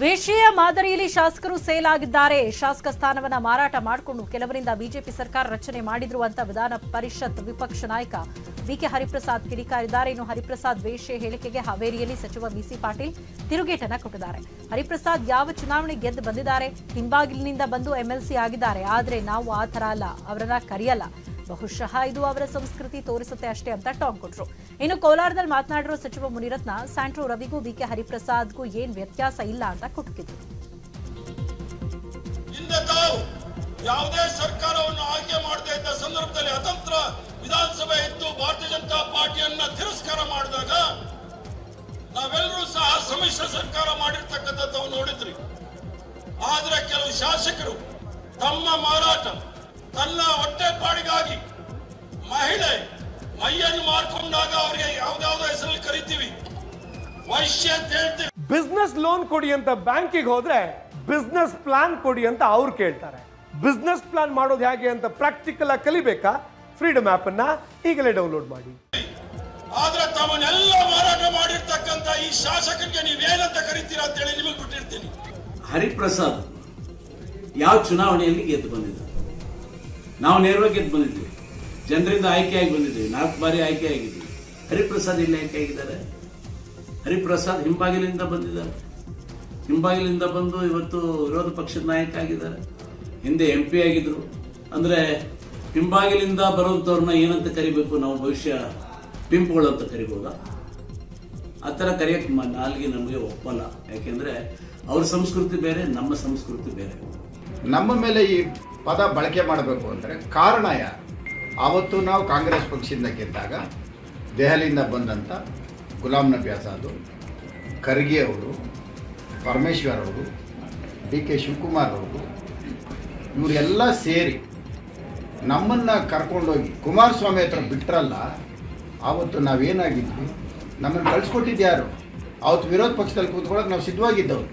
ವೇಶ್ಯೆಯ ಮಾದರಿಯಲ್ಲಿ ಶಾಸಕರು ಸೇಲ್ ಆಗಿದ್ದಾರೆ ಶಾಸಕ ಸ್ಥಾನವನ್ನ ಮಾರಾಟ ಮಾಡಿಕೊಂಡು ಕೆಲವರಿಂದ ಬಿಜೆಪಿ ಸರ್ಕಾರ ರಚನೆ ಮಾಡಿದ್ರು ಅಂತ ವಿಧಾನ ಪರಿಷತ್ ವಿಪಕ್ಷ ನಾಯಕ ವಿಕೆ ಹರಿಪ್ರಸಾದ್ ಕಿಡಿಕಾರಿದ್ದಾರೆ. ಇನ್ನು ಹರಿಪ್ರಸಾದ್ ವೇಶ್ಯೆ ಹೇಳಿಕೆಗೆ ಹಾವೇರಿಯಲ್ಲಿ ಸಚಿವ ಬಿಸಿ ಪಾಟೀಲ್ ತಿರುಗೇಟನ್ನ ಕೊಟ್ಟಿದ್ದಾರೆ. ಹರಿಪ್ರಸಾದ್ ಯಾವ ಚುನಾವಣೆ ಗೆದ್ದು ಬಂದಿದ್ದಾರೆ? ಹಿಂಬಾಗಿಲಿನಿಂದ ಬಂದು ಎಂಎಲ್ಸಿ ಆಗಿದ್ದಾರೆ. ಆದರೆ ನಾವು ಆ ಅಲ್ಲ. ಅವರನ್ನ ಕರೆಯಲ್ಲ. ಬಹುಶಃ ಇದು ಅವರ ಸಂಸ್ಕೃತಿ ತೋರಿಸುತ್ತೆ ಅಷ್ಟೇ ಅಂತ ಟಾಂಗ್ ಕೊಟ್ರು. ಇನ್ನು ಕೋಲಾರದಲ್ಲಿ ಮಾತನಾಡಿರೋ ಸಚಿವ ಮುನಿರತ್ನ, ಸ್ಯಾಂಟ್ರೋ ರವಿಗೂ ಬಿಕೆ ಹರಿಪ್ರಸಾದ್ಗೂ ಏನ್ ವ್ಯತ್ಯಾಸ ಇಲ್ಲ ಅಂತ ಕುಟುಕಿದ್ರು. ಯಾವುದೇ ಸರ್ಕಾರವನ್ನು ಆಯ್ಕೆ ಮಾಡದೇ ಇದ್ದ ಸಂದರ್ಭದಲ್ಲಿ ಅತಂತ್ರ ವಿಧಾನಸಭೆ ಇತ್ತು ಭಾರತೀಯ ಜನತಾ ಪಾರ್ಟಿಯನ್ನ ತಿರಸ್ಕಾರ ಮಾಡಿದಾಗ ನಾವೆಲ್ಲರೂ ಸಹ ಸಮ್ಮಿಶ್ರ ಸರ್ಕಾರ ಮಾಡಿರ್ತಕ್ಕಂಥದ್ದು ನೋಡಿದ್ರಿ. ಆದ್ರೆ ಕೆಲವು ಶಾಸಕರು ತಮ್ಮ ಮಾರಾಟ ತನ್ನ ಹೊಟ್ಟೆಪಾಡಿಗಾಗಿ ಮಹಿಳೆ ಮೈಯನ್ನು ಮಾಡಿಕೊಂಡಾಗ ಅವರಿಗೆ ಯಾವ್ದಾವ್ದು ಹೆಸರಲ್ಲಿ ಕರಿತೀವಿ? ವೈಶ್ಯ ಅಂತ ಹೇಳ್ತೀವಿ. ಬಿಸ್ನೆಸ್ ಲೋನ್ ಕೊಡಿ ಅಂತ ಬ್ಯಾಂಕಿಗೆ ಹೋದ್ರೆ ಬಿಸ್ನೆಸ್ ಪ್ಲಾನ್ ಕೊಡಿ ಅಂತ ಅವ್ರು ಕೇಳ್ತಾರೆ. ಬಿಸ್ನೆಸ್ ಪ್ಲಾನ್ ಮಾಡೋದು ಹೇಗೆ ಅಂತ ಪ್ರಾಕ್ಟಿಕಲ್ ಆಗಿ ಕಲಿಬೇಕಾ? ಫ್ರೀಡಮ್ ಆಪ್ ಅನ್ನ ಈಗಲೇ ಡೌನ್ಲೋಡ್ ಮಾಡಿ. ಆದ್ರೆ ತಮ್ಮನ್ನೆಲ್ಲ ಮಾರಾಟ ಮಾಡಿರ್ತಕ್ಕಂತ ಈ ಶಾಸಕರಿಗೆ ನೀವೇನಂತ ಕರಿತೀರಾ ಅಂತ ಹೇಳಿ ನಿಮಗೆ ಬಿಟ್ಟಿರ್ತೀನಿ ಹರಿಪ್ರಸಾದ್ ಯಾವ ಚುನಾವಣೆಯಲ್ಲಿ ಗೆದ್ದು ಬಂದಿದ್ದಾರೆ? ನಾವು ನೇರವಾಗಿ ಬಂದಿದ್ದೀವಿ ಜನರಿಂದ ಆಯ್ಕೆಯಾಗಿ ಬಂದಿದ್ದೀವಿ ನಾಲ್ಕು ಬಾರಿ ಆಯ್ಕೆಯಾಗಿದ್ದೀವಿ ಹರಿಪ್ರಸಾದ್ ಇಲ್ಲಿ ಆಯ್ಕೆ ಆಗಿದ್ದಾರೆ ಹರಿಪ್ರಸಾದ್ ಹಿಂಬಾಗಿಲಿಂದ ಬಂದಿದ್ದಾರೆ. ಹಿಂಬಾಗಿಲಿಂದ ಬಂದು ಇವತ್ತು ವಿರೋಧ ಪಕ್ಷದ ನಾಯಕ ಆಗಿದ್ದಾರೆ. ಹಿಂದೆ ಎಂ ಪಿ ಆಗಿದ್ರು. ಅಂದ್ರೆ ಹಿಂಬಾಗಿಲಿಂದ ಬರುವಂಥವ್ರನ್ನ ಏನಂತ ಕರಿಬೇಕು? ನಾವು ಭವಿಷ್ಯ ಪಿಂಪುಗಳು ಅಂತ ಕರಿಬೋದಾ? ಆ ಥರ ಕರೆಯೋಕ್ಕೆ ನಾಲ್ಗೆ ನಮಗೆ ಒಪ್ಪಲ್ಲ. ಯಾಕೆಂದ್ರೆ ಅವ್ರ ಸಂಸ್ಕೃತಿ ಬೇರೆ, ನಮ್ಮ ಸಂಸ್ಕೃತಿ ಬೇರೆ. ನಮ್ಮ ಮೇಲೆ ಈ ಪದ ಬಳಕೆ ಮಾಡಬೇಕು ಅಂದರೆ ಕಾರಣ ಯಾರು? ಆವತ್ತು ನಾವು ಕಾಂಗ್ರೆಸ್ ಪಕ್ಷದಿಂದ ಗೆದ್ದಾಗ ದೆಹಲಿಯಿಂದ ಬಂದಂಥ ಗುಲಾಂ ನಬಿ ಆಜಾದ್, ಖರ್ಗೆ ಅವರು, ಪರಮೇಶ್ವರ್ ಅವರು, ಡಿ ಕೆ ಶಿವಕುಮಾರ್ ಅವರು, ಇವರೆಲ್ಲ ಸೇರಿ ನಮ್ಮನ್ನು ಕರ್ಕೊಂಡೋಗಿ ಕುಮಾರಸ್ವಾಮಿ ಹತ್ರ ಬಿಟ್ರಲ್ಲ, ಆವತ್ತು ನಾವೇನಾಗಿದ್ವಿ? ನಮ್ಮನ್ನು ಕಳಿಸ್ಕೊಟ್ಟಿದ್ದು ಯಾರು? ಅವತ್ತು ವಿರೋಧ ಪಕ್ಷದಲ್ಲಿ ಕೂತ್ಕೊಳ್ಳೋಕೆ ನಾವು ಸಿದ್ಧವಾಗಿದ್ದವ್ರು.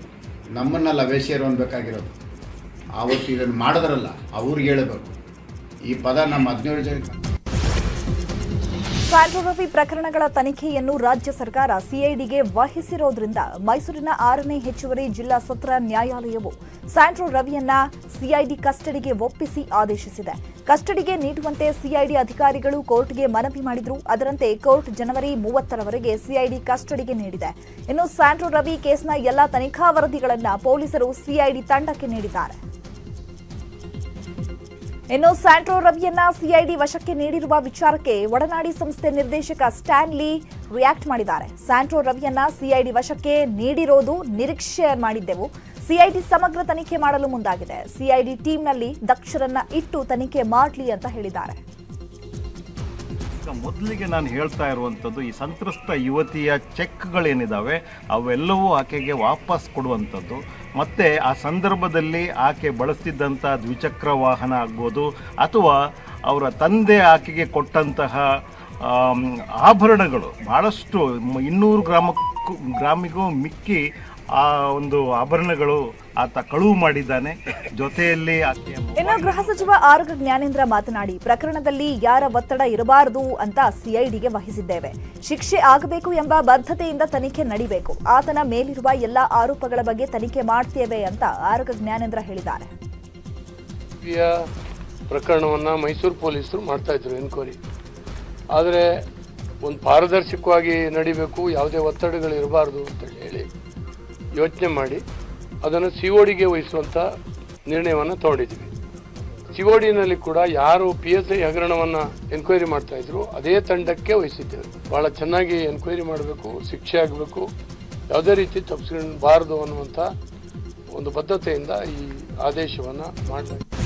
ನಮ್ಮನ್ನೆಲ್ಲ ವೇಶ್ಯರು ಅನ್ಬೇಕಾಗಿರೋದು. ಆವತ್ತು ಇದನ್ನು ಮಾಡಿದ್ರಲ್ಲ ಅವ್ರಿಗೆ ಹೇಳಬೇಕು. ಈ ಪದ ನಮ್ಮ ಹದಿನೇಳು ಜನ ರವಿ ಪ್ರಕರಣಗಳ ತನಿಖೆಯನ್ನು ರಾಜ್ಯ ಸರ್ಕಾರ ಸಿಐಡಿಗೆ ವಹಿಸಿರೋದ್ರಿಂದ ಮೈಸೂರಿನ ಆರನೇ ಹೆಚ್ಚುವರಿ ಜಿಲ್ಲಾ ಸತ್ರ ನ್ಯಾಯಾಲಯವು ಸ್ಯಾಂಟ್ರೋ ರವಿಯನ್ನ ಸಿಐಡಿ ಕಸ್ಟಡಿಗೆ ಒಪ್ಪಿಸಿ ಆದೇಶಿಸಿದೆ. ಕಸ್ಟಡಿಗೆ ನೀಡುವಂತೆ ಸಿಐಡಿ ಅಧಿಕಾರಿಗಳು ಕೋರ್ಟ್ಗೆ ಮನವಿ ಮಾಡಿದ್ರು. ಅದರಂತೆ ಕೋರ್ಟ್ ಜನವರಿ ಮೂವತ್ತರವರೆಗೆ ಸಿಐಡಿ ಕಸ್ಟಡಿಗೆ ನೀಡಿದೆ. ಇನ್ನು ಸ್ಯಾಂಟ್ರೋ ರವಿ ಕೇಸ್ನ ಎಲ್ಲಾ ತನಿಖಾ ವರದಿಗಳನ್ನು ಪೊಲೀಸರು ಸಿಐಡಿ ತಂಡಕ್ಕೆ ನೀಡಿದ್ದಾರೆ. ಇನ್ನು ಸ್ಯಾಂಟ್ರೋ ರವಿಯನ್ನ ಸಿಐಡಿ ವಶಕ್ಕೆ ನೀಡಿರುವ ವಿಚಾರಕ್ಕೆ ಒಡನಾಡಿ ಸಂಸ್ಥೆ ನಿರ್ದೇಶಕ ಸ್ಟ್ಯಾನ್ಲಿ ರಿಯಾಕ್ಟ್ ಮಾಡಿದ್ದಾರೆ. ಸ್ಯಾಂಟ್ರೋ ರವಿಯನ್ನ ಸಿಐಡಿ ವಶಕ್ಕೆ ನೀಡಿರೋದು ನಿರೀಕ್ಷೆ ಮಾಡಿದ್ದೆವು. ಸಿಐಡಿ ಸಮಗ್ರ ತನಿಖೆ ಮಾಡಲು ಮುಂದಾಗಿದೆ. ಸಿಐಡಿ ಟೀಮ್ನಲ್ಲಿ ದಕ್ಷರನ್ನ ಇಟ್ಟು ತನಿಖೆ ಮಾಡಲಿ ಅಂತ ಹೇಳಿದ್ದಾರೆ. ಮೊದಲಿಗೆ ನಾನು ಹೇಳ್ತಾ ಇರುವಂಥದ್ದು, ಈ ಸಂತ್ರಸ್ತ ಯುವತಿಯ ಚೆಕ್ಗಳೇನಿದ್ದಾವೆ ಅವೆಲ್ಲವೂ ಆಕೆಗೆ ವಾಪಸ್ ಕೊಡುವಂಥದ್ದು. ಮತ್ತು ಆ ಸಂದರ್ಭದಲ್ಲಿ ಆಕೆ ಬಳಸ್ತಿದ್ದಂಥ ದ್ವಿಚಕ್ರ ವಾಹನ ಆಗ್ಬೋದು, ಅಥವಾ ಅವರ ತಂದೆ ಆಕೆಗೆ ಕೊಟ್ಟಂತಹ ಆಭರಣಗಳು. ಭಾಳಷ್ಟು ಇನ್ನೂರು ಗ್ರಾಮಕ್ಕೂ, ಗ್ರಾಮಿಗೂ ಮಿಕ್ಕಿ ಆ ಒಂದು ಆಭರಣಗಳು ಆತ ಕಳುವು ಮಾಡಿದ್ದಾನೆ. ಜೊತೆಯಲ್ಲಿ ಆಕೆಯ ಇನ್ನು ಗೃಹ ಸಚಿವ ಆರೋಗ್ಯ ಜ್ಞಾನೇಂದ್ರ ಮಾತನಾಡಿ ಪ್ರಕರಣದಲ್ಲಿ ಯಾರ ಒತ್ತಡ ಇರಬಾರದು ಅಂತ ಸಿಐಡಿಗೆ ವಹಿಸಿದ್ದೇವೆ. ಶಿಕ್ಷೆ ಆಗಬೇಕು ಎಂಬ ಬದ್ಧತೆಯಿಂದ ತನಿಖೆ ನಡಿಬೇಕು. ಆತನ ಮೇಲಿರುವ ಎಲ್ಲ ಆರೋಪಗಳ ಬಗ್ಗೆ ತನಿಖೆ ಮಾಡ್ತೇವೆ ಅಂತ ಆರೋಗ್ಯ ಜ್ಞಾನೇಂದ್ರ ಹೇಳಿದ್ದಾರೆ. ಪ್ರಕರಣವನ್ನ ಮೈಸೂರು ಪೊಲೀಸರು ಮಾಡ್ತಾ ಇದ್ರು ಎನ್ಕ್ವೈರಿ. ಆದರೆ ಒಂದು ಪಾರದರ್ಶಕವಾಗಿ ನಡಿಬೇಕು ಯಾವುದೇ ಒತ್ತಡಗಳು ಇರಬಾರದು ಅಂತ ಹೇಳಿ ಯೋಚನೆ ಮಾಡಿ ಅದನ್ನು ಸಿಒಡಿಗೆ ವಹಿಸುವಂತ ವಹಿಸುವಂಥ ನಿರ್ಣಯವನ್ನು ತಗೊಂಡಿದ್ದೀವಿ. ಸಿ ಒ ಡಿನಲ್ಲಿ ಕೂಡ ಯಾರು ಪಿ ಎಸ್ ಐ ಹಗರಣವನ್ನು ಎನ್ಕ್ವೈರಿ ಮಾಡ್ತಾ ಇದ್ರು, ಅದೇ ತಂಡಕ್ಕೆ ವಹಿಸಿದ್ದೇವೆ. ಬಹಳ ಚೆನ್ನಾಗಿ ಎನ್ಕ್ವೈರಿ ಮಾಡಬೇಕು, ಶಿಕ್ಷೆ ಆಗಬೇಕು, ಯಾವುದೇ ರೀತಿ ತಪ್ಪಿಸ್ಕೊಳ್ಬಾರ್ದು ಅನ್ನುವಂಥ ಒಂದು ಬದ್ಧತೆಯಿಂದ ಈ ಆದೇಶವನ್ನು ಮಾಡಲಾಗಿದೆ